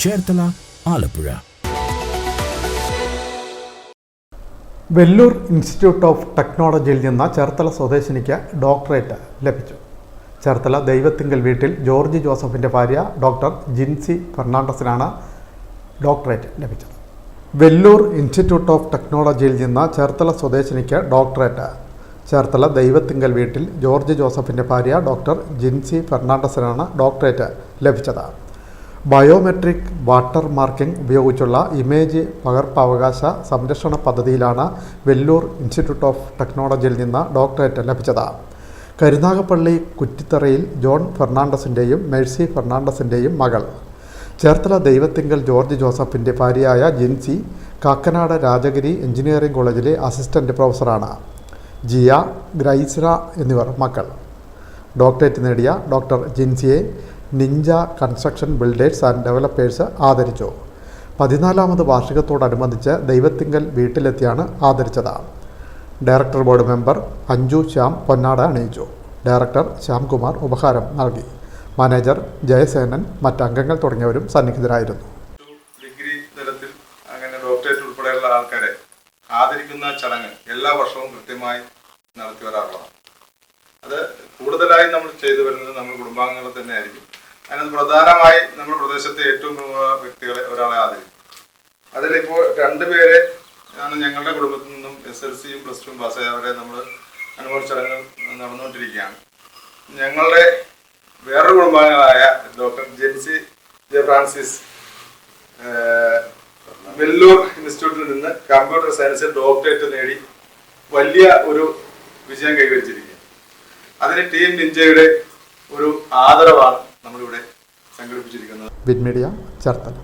Chertala, Alappuzha. Vellore Institute of ടെക്നോളജിയിൽ നിന്ന് ചേർത്തല സ്വദേശിനിക്ക് ഡോക്ടറേറ്റ് ലഭിച്ചു. ചേർത്തല ദൈവത്തിങ്കൽ വീട്ടിൽ ജോർജ് ജോസഫിന്റെ ഭാര്യ ഡോക്ടർ ജിൻസി ഫെർണാണ്ടസിനാണ് ഡോക്ടറേറ്റ് ലഭിച്ചത്. വെല്ലൂർ ഇൻസ്റ്റിറ്റ്യൂട്ട് ഓഫ് ടെക്നോളജിയിൽ നിന്ന് ചേർത്തല സ്വദേശിനിക്ക് ഡോക്ടറേറ്റ്. ചേർത്തല ദൈവത്തിങ്കൽ വീട്ടിൽ ജോർജ് ജോസഫിന്റെ ഭാര്യ ഡോക്ടർ ജിൻസി ഫെർണാണ്ടസിനാണ് ഡോക്ടറേറ്റ് ലഭിച്ചത്. ബയോമെട്രിക് വാട്ടർ മാർക്കിംഗ് ഉപയോഗിച്ചുള്ള ഇമേജ് പകർപ്പവകാശ സംരക്ഷണ പദ്ധതിയിലാണ് വെല്ലൂർ ഇൻസ്റ്റിറ്റ്യൂട്ട് ഓഫ് ടെക്നോളജിയിൽ നിന്ന് ഡോക്ടറേറ്റ് ലഭിച്ചത്. കരുനാഗപ്പള്ളി കുറ്റിത്തറയിൽ ജോൺ ഫെർണാണ്ടസിന്റെയും മേഴ്സി ഫെർണാണ്ടസിന്റെയും മകൾ. ചേർത്തല ദൈവത്തിങ്കൽ ജോർജ് ജോസഫിന്റെ ഭാര്യയായ ജിൻസി കാക്കനാട് രാജഗിരി എഞ്ചിനീയറിംഗ് കോളേജിലെ അസിസ്റ്റന്റ് പ്രൊഫസറാണ്. ജിയ ഗ്രൈസ്ര എന്നിവർ മക്കൾ. ഡോക്ടറേറ്റ് നേടിയ doctor ജിൻസിയെ Ninja construction builders and developers ആദരിച്ചു. പതിനാലാമത് വാർഷികത്തോടനുബന്ധിച്ച് ദൈവത്തിങ്കൽ വീട്ടിലെത്തിയാണ് ആദരിച്ചത്. Director board member Anju Shyam പൊന്നാട അണിയിച്ചു. ഡയറക്ടർ ശ്യാംകുമാർ ഉപഹാരം നൽകി. മാനേജർ ജയസേനൻ മറ്റംഗങ്ങൾ തുടങ്ങിയവരും സന്നിഹിതരായിരുന്നു. ഡിഗ്രി തലത്തിൽ അങ്ങനെ ഡോക്ടറേറ്റ് ഉൾപ്പെടെയുള്ള ആൾക്കാരെ ആദരിക്കുന്ന ചടങ്ങ് എല്ലാ വർഷവും കൃത്യമായി നടത്തി വരാറുള്ളതാണ്. അത് കൂടുതലായി നമ്മൾ ചെയ്തു വരുന്നത് നമ്മുടെ കുടുംബാംഗങ്ങൾ തന്നെ ആയിരിക്കും. അതിനകത്ത് പ്രധാനമായി നമ്മുടെ പ്രദേശത്തെ ഏറ്റവും പ്രമുഖ വ്യക്തികളെ ഒരാളെ ആദരിക്കും അതിലിപ്പോൾ രണ്ടുപേരെ ആണ് ഞങ്ങളുടെ കുടുംബത്തിൽ നിന്നും എസ് എൽ സിയും പ്ലസ് ടുവും പാസ്സായവരെ നമ്മൾ അനുഭവ ചടങ്ങ് നടന്നുകൊണ്ടിരിക്കുകയാണ്. ഞങ്ങളുടെ വേറൊരു കുടുംബാംഗങ്ങളായ doctor Jency J Francis Vellore ഇൻസ്റ്റിറ്റ്യൂട്ടിൽ നിന്ന് കമ്പ്യൂട്ടർ സയൻസിൽ ഡോക്ടറേറ്റ് നേടി വലിയ ഒരു വിജയം കൈവരിച്ചിരിക്കുകയാണ്. അതിന് ടീം നിഞ്ചയുടെ ഒരു ആദരവാണ്. നമ്മളിവിടെ സംഘടിപ്പിച്ചിരിക്കുന്നത്. മീഡിയ ചേർത്തല.